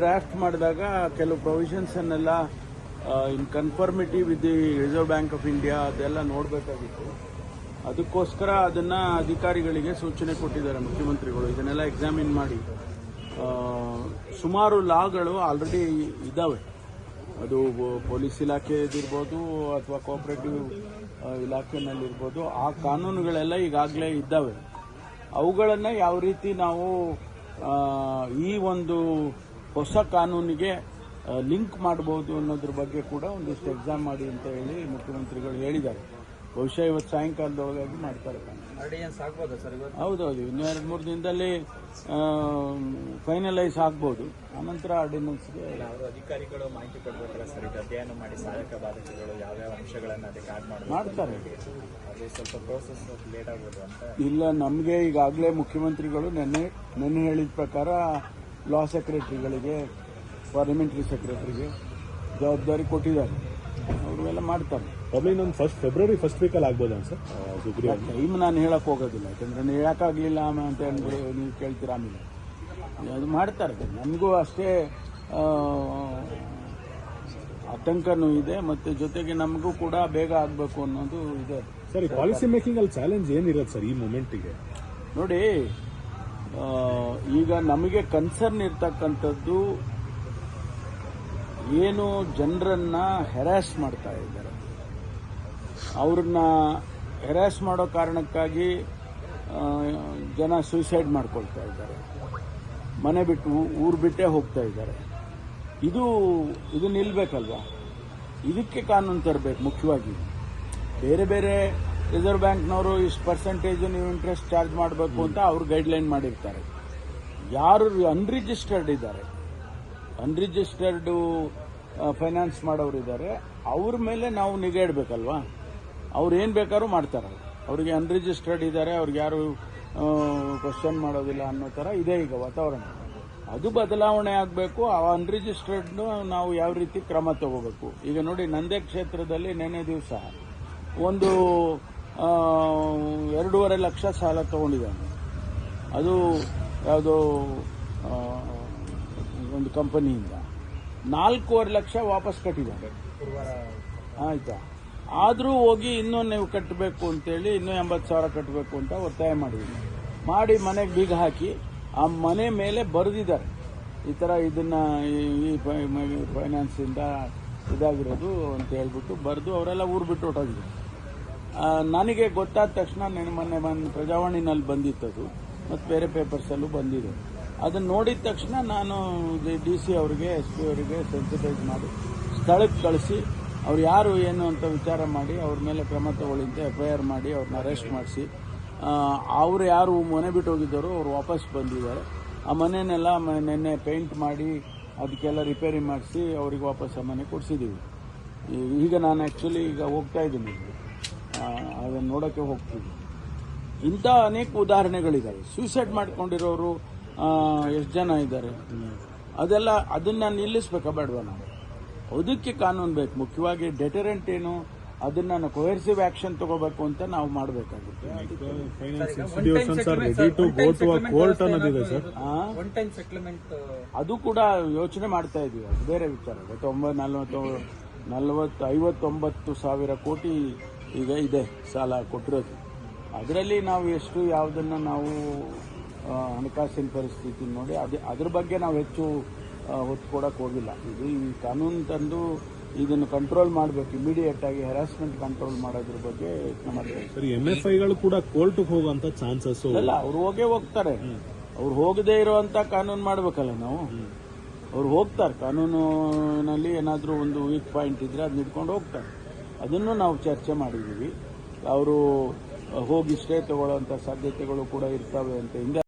Draft ಮಾಡಿದಾಗ ಕೆಲವು provisions ಅನ್ನೆಲ್ಲ in conformity with the Reserve Bank of India ಅದೆಲ್ಲ ನೋಡಬೇಕಾಗಿತ್ತು. ಅದಕ್ಕೋಸ್ಕರ ಅದನ್ನ ಅಧಿಕಾರಿಗಳಿಗೆ ಸೂಚನೆ ಕೊಟ್ಟಿದ್ದಾರೆ ಮುಖ್ಯಮಂತ್ರಿಗಳು. ಇದನ್ನೆಲ್ಲ ಎಕ್ಸಾಮಿನ್ ಮಾಡಿ. ಸುಮಾರು ಲಾಗಳು ಆಲ್ರೆಡಿ ಇದ್ದಾವೆ ಅದು ಪೊಲೀಸ್ ಇಲಾಖೆದಿರ್ಬೋದು ಅಥವಾ ಕೋಆಪರೇಟಿವ್ ಇಲಾಖೆನಲ್ಲಿರ್ಬೋದು. ಆ ಕಾನೂನುಗಳೆಲ್ಲ ಈಗಾಗಲೇ ಇದ್ದಾವೆ. ಅವುಗಳನ್ನು ಯಾವ ರೀತಿ ನಾವು ಈ ಒಂದು ಹೊಸ ಕಾನೂನಿಗೆ ಲಿಂಕ್ ಮಾಡಬಹುದು ಅನ್ನೋದ್ರ ಬಗ್ಗೆ ಕೂಡ ಒಂದಿಷ್ಟು ಎಕ್ಸಾಮ್ ಮಾಡಿ ಅಂತ ಹೇಳಿ ಮುಖ್ಯಮಂತ್ರಿಗಳು ಹೇಳಿದ್ದಾರೆ. ಬಹುಶಃ ಇವತ್ತು ಸಾಯಂಕಾಲದೊಳಗಾಗಿ ಮಾಡ್ತಾರೆ ಹೌದೌದು ಇನ್ನೆರಡು ಎರಡು ಮೂರು ದಿನದಲ್ಲಿ ಫೈನಲೈಸ್ ಆಗ್ಬೋದು. ಆನಂತರ ಆರ್ಡಿನೆನ್ಸ್ಗೆ ಅಧಿಕಾರಿಗಳು ಮಾಹಿತಿ ಕೊಡಬೇಕಲ್ಲ ಸರ್ ಇದು ಅಧ್ಯಯನ ಮಾಡಿ ಸಹಾಯಕ ಬಾಧಕಗಳು ಯಾವ್ಯಾವ ಅಂಶಗಳನ್ನು ಅದಕ್ಕೆ ಆಡ್ ಮಾಡ್ತಾರೆ. ಅದೇ ಸ್ವಲ್ಪ ಪ್ರೋಸೆಸ್ ಲೇಟ್ ಆಗ್ಬೋದು ಅಂತ. ಇಲ್ಲ ನಮಗೆ ಈಗಾಗಲೇ ಮುಖ್ಯಮಂತ್ರಿಗಳು ನೆನ್ನೆ ನೆನ್ನೆ ಹೇಳಿದ ಪ್ರಕಾರ ಲಾ ಸೆಕ್ರೆಟರಿಗಳಿಗೆ ಪಾರ್ಲಿಮೆಂಟರಿ ಸೆಕ್ರೆಟರಿಗೆ ಜವಾಬ್ದಾರಿ ಕೊಟ್ಟಿದ್ದಾರೆ. ಅವರು ಎಲ್ಲ ಮಾಡ್ತಾರೆ ಇನ್ನೊಂದು ಫಸ್ಟ್ ಫೆಬ್ರವರಿ ಫಸ್ಟ್ ವೀಕಲ್ಲಿ ಆಗ್ಬೋದಾ ಸರ್ ಟೈಮ್ ನಾನು ಹೇಳಕ್ ಹೋಗೋದಿಲ್ಲ. ಯಾಕಂದ್ರೆ ನಾನು ಹೇಳಕ್ಕಾಗ್ಲಿಲ್ಲ ಆಮೇಲೆ ಅಂತ ಹೇಳಿದ್ರೆ ನೀವು ಕೇಳ್ತೀರಾ ಆಮೇಲೆ. ಅದು ಮಾಡ್ತಾರೆ. ನಮಗೂ ಅಷ್ಟೇ ಆತಂಕನೂ ಇದೆ. ಮತ್ತೆ ಜೊತೆಗೆ ನಮಗೂ ಕೂಡ ಬೇಗ ಆಗಬೇಕು ಅನ್ನೋದು ಇದೆ. ಸರ್ ಪಾಲಿಸಿ ಮೇಕಿಂಗ್ ಅಲ್ಲಿ ಚಾಲೆಂಜ್ ಏನಿರುತ್ತೆ ಸರ್ ಈ ಮೂಮೆಂಟಿಗೆ ನೋಡಿ ಈಗ ನಮಗೆ ಕನ್ಸರ್ನ್ ಇರ್ತಕ್ಕಂಥದ್ದು ಏನು ಜನರನ್ನ ಹೆರಾಸ್ ಮಾಡ್ತಾ ಇದ್ದಾರೆ. ಅವ್ರನ್ನ ಹೆರಾಸ್ ಮಾಡೋ ಕಾರಣಕ್ಕಾಗಿ ಜನ ಸೂಸೈಡ್ ಮಾಡ್ಕೊಳ್ತಾ ಇದ್ದಾರೆ. ಮನೆ ಬಿಟ್ಟು ಊರು ಬಿಟ್ಟೇ ಹೋಗ್ತಾ ಇದ್ದಾರೆ. ಇದು ಇದು ನಿಲ್ಬೇಕಲ್ವಾ? ಇದಕ್ಕೆ ಕಾನೂನು ತರಬೇಕು, ಮುಖ್ಯವಾಗಿ. ಬೇರೆ ಬೇರೆ ರಿಸರ್ವ್ ಬ್ಯಾಂಕ್ನವರು ಇಷ್ಟು ಪರ್ಸೆಂಟೇಜ್ ನೀವು ಇಂಟ್ರೆಸ್ಟ್ ಚಾರ್ಜ್ ಮಾಡಬೇಕು ಅಂತ ಅವರು ಗೈಡ್ಲೈನ್ ಮಾಡಿರ್ತಾರೆ. ಯಾರು ಅನ್ರಿಜಿಸ್ಟರ್ಡ್ ಇದ್ದಾರೆ ಅನ್ರಿಜಿಸ್ಟರ್ಡ್ ಫೈನಾನ್ಸ್ ಮಾಡೋರು ಇದ್ದಾರೆ, ಅವ್ರ ಮೇಲೆ ನಾವು ನಿಗಾ ಇಡಬೇಕಲ್ವಾ? ಅವ್ರು ಏನು ಬೇಕಾದ್ರೂ ಮಾಡ್ತಾರೆ. ಅವರಿಗೆ ಅನ್ರಿಜಿಸ್ಟರ್ಡ್ ಇದ್ದಾರೆ, ಅವ್ರಿಗೆ ಯಾರು ಕ್ವಶನ್ ಮಾಡೋದಿಲ್ಲ ಅನ್ನೋ ಥರ ಇದೆ ಈಗ ವಾತಾವರಣ. ಅದು ಬದಲಾವಣೆ ಆಗಬೇಕು, ಆ ಅನ್ರಿಜಿಸ್ಟರ್ಡ್ ನಾವು ಯಾವ ರೀತಿ ಕ್ರಮ ತಗೋಬೇಕು. ಈಗ ನೋಡಿ ನಂದೇ ಕ್ಷೇತ್ರದಲ್ಲಿ ನೆನ್ನೆ ದಿವಸ ಒಂದು ಎರಡೂವರೆ ಲಕ್ಷ ಸಾಲ ತಗೊಂಡಿದ್ದಾನೆ. ಅದು ಯಾವುದೋ ಒಂದು ಕಂಪನಿಯಿಂದ. ನಾಲ್ಕೂವರೆ ಲಕ್ಷ ವಾಪಸ್ ಕಟ್ಟಿದ್ದಾರೆ ಆಯ್ತಾ? ಆದರೂ ಹೋಗಿ ಇನ್ನೂ ನೀವು ಕಟ್ಟಬೇಕು ಅಂತೇಳಿ ಇನ್ನೂ ಎಂಬತ್ತು ಸಾವಿರ ಕಟ್ಟಬೇಕು ಅಂತ ಒತ್ತಾಯ ಮಾಡಿದ್ದೀನಿ. ಮಾಡಿ ಮನೆಗೆ ಬೀಗ ಹಾಕಿ ಆ ಮನೆ ಮೇಲೆ ಬರೆದಿದ್ದಾರೆ. ಈ ಥರ ಇದನ್ನು ಈ- ಫೈನಾನ್ಸಿಂದ ಇದಾಗಿರೋದು ಅಂತ ಹೇಳ್ಬಿಟ್ಟು ಬರೆದು ಅವರೆಲ್ಲ ಊರು ಬಿಟ್ಟು ಹೊರಟೋಗಿದ್ದಾರೆ. ಆ, ನನಗೆ ಗೊತ್ತಾದ ತಕ್ಷಣ ನೆನ ಮೊನ್ನೆ ಬಂದು ಪ್ರಜಾವಾಣಿನಲ್ಲಿ ಬಂದಿತ್ತದು. ಮತ್ತು ಬೇರೆ ಪೇಪರ್ಸಲ್ಲೂ ಬಂದಿದೆ. ಅದನ್ನು ನೋಡಿದ ತಕ್ಷಣ ನಾನು ಡಿ ಸಿ ಅವರಿಗೆ, ಎಸ್ ಪಿ ಅವರಿಗೆ ಸೆನ್ಸಿಟೈಸ್ ಮಾಡಿ ಸ್ಥಳಕ್ಕೆ ಕಳಿಸಿ, ಅವ್ರು ಯಾರು ಏನು ಅಂತ ವಿಚಾರ ಮಾಡಿ, ಅವ್ರ ಮೇಲೆ ಕ್ರಮ ತಗೊಳ್ಳಿ ಅಂತ ಎಫ್ ಐ ಆರ್ ಮಾಡಿ ಅವ್ರನ್ನ ಅರೆಸ್ಟ್ ಮಾಡಿಸಿ ಅವರು ಯಾರು ಮನೆ ಬಿಟ್ಟು ಹೋಗಿದ್ದಾರೋ ಅವ್ರು ವಾಪಸ್ ಬಂದಿದ್ದಾರೆ. ಆ ಮನೆಯನ್ನೆಲ್ಲ ನಿನ್ನೆ ಪೇಂಟ್ ಮಾಡಿ, ಅದಕ್ಕೆಲ್ಲ ರಿಪೇರಿ ಮಾಡಿಸಿ, ಅವ್ರಿಗೆ ವಾಪಸ್ ಆ ಮನೆ ಕೊಡಿಸಿದ್ದೀವಿ ಈಗ ನಾನು ಆ್ಯಕ್ಚುಲಿ ಈಗ ಹೋಗ್ತಾ ಇದ್ದೀನಿ. ಅದನ್ನು ನೋಡೋಕ್ಕೆ ಹೋಗ್ತೀವಿ. ಇಂಥ ಅನೇಕ ಉದಾಹರಣೆಗಳಿದ್ದಾವೆ ಸೂಸೈಡ್ ಮಾಡ್ಕೊಂಡಿರೋರು ಎಷ್ಟು ಜನ ಇದ್ದಾರೆ? ಅದೆಲ್ಲ ಅದನ್ನು ನಿಲ್ಲಿಸ್ಬೇಕಾ ಬೇಡವಾ ನಾವು? ಅದಕ್ಕೆ ಕಾನೂನು ಬೇಕು. ಮುಖ್ಯವಾಗಿ ಡೆಟರೆಂಟ್ ಏನು ಅದನ್ನ ಕೊಹೆರ್ಸಿವ್ ಆಕ್ಷನ್ ತಗೋಬೇಕು ಅಂತ ನಾವು ಮಾಡಬೇಕಾಗುತ್ತೆ. Finance institutions are ready to go to uh court ಅನ್ನೋದಿದೆ sir one time settlement ಅದು ಕೂಡ ಯೋಚನೆ ಮಾಡ್ತಾ ಇದೀವಿ. ಅದು ಬೇರೆ ವಿಚಾರ. ನಲ್ವತ್ತು ನಲವತ್ತು ಐವತ್ತೊಂಬತ್ತು ಸಾವಿರ ಕೋಟಿ ಈಗ ಇದೆ ಸಾಲ ಕೊಟ್ಟಿರೋದು. ಅದರಲ್ಲಿ ನಾವು ಎಷ್ಟು ಯಾವುದನ್ನು ನಾವು ಹಣಕಾಸಿನ ಪರಿಸ್ಥಿತಿ ನೋಡಿ ಅದು ಅದ್ರ ಬಗ್ಗೆ ನಾವು ಹೆಚ್ಚು ಹೊತ್ತು ಕೊಡಕ್ಕೆ ಹೋಗಿಲ್ಲ. ಇದು ಈ ಕಾನೂನು ತಂದು ಇದನ್ನು ಕಂಟ್ರೋಲ್ ಮಾಡಬೇಕು ಇಮಿಡಿಯೇಟ್ ಆಗಿ ಹೆರಾಸ್ಮೆಂಟ್ ಕಂಟ್ರೋಲ್ ಮಾಡೋದ್ರ ಬಗ್ಗೆ ಸರ್ ಎಂ ಎಫ್ ಐಗಳು ಕೂಡ ಕೋರ್ಟ್ಗೆ ಹೋಗುವಂತ ಚಾನ್ಸಸ್ ಅಲ್ಲ ಅವ್ರು ಹೋಗೇ ಹೋಗ್ತಾರೆ. ಅವ್ರು ಹೋಗದೇ ಇರುವಂತ ಕಾನೂನು ಮಾಡ್ಬೇಕಲ್ಲ ನಾವು. ಅವ್ರು ಹೋಗ್ತಾರೆ ಕಾನೂನಿನಲ್ಲಿ ಏನಾದರೂ ಒಂದು ವೀಕ್ ಪಾಯಿಂಟ್ ಇದ್ರೆ ಅದನ್ನ ಇಟ್ಕೊಂಡು ಹೋಗ್ತಾರೆ. ಅದನ್ನು ನಾವು ಚರ್ಚೆ ಮಾಡಿದ್ದೀವಿ. ಅವರು ಹೋಗಿ ಸ್ಟೇ ಸಾಧ್ಯತೆಗಳು ಕೂಡ ಇರ್ತವೆ ಅಂತ ಹಿಂದೆ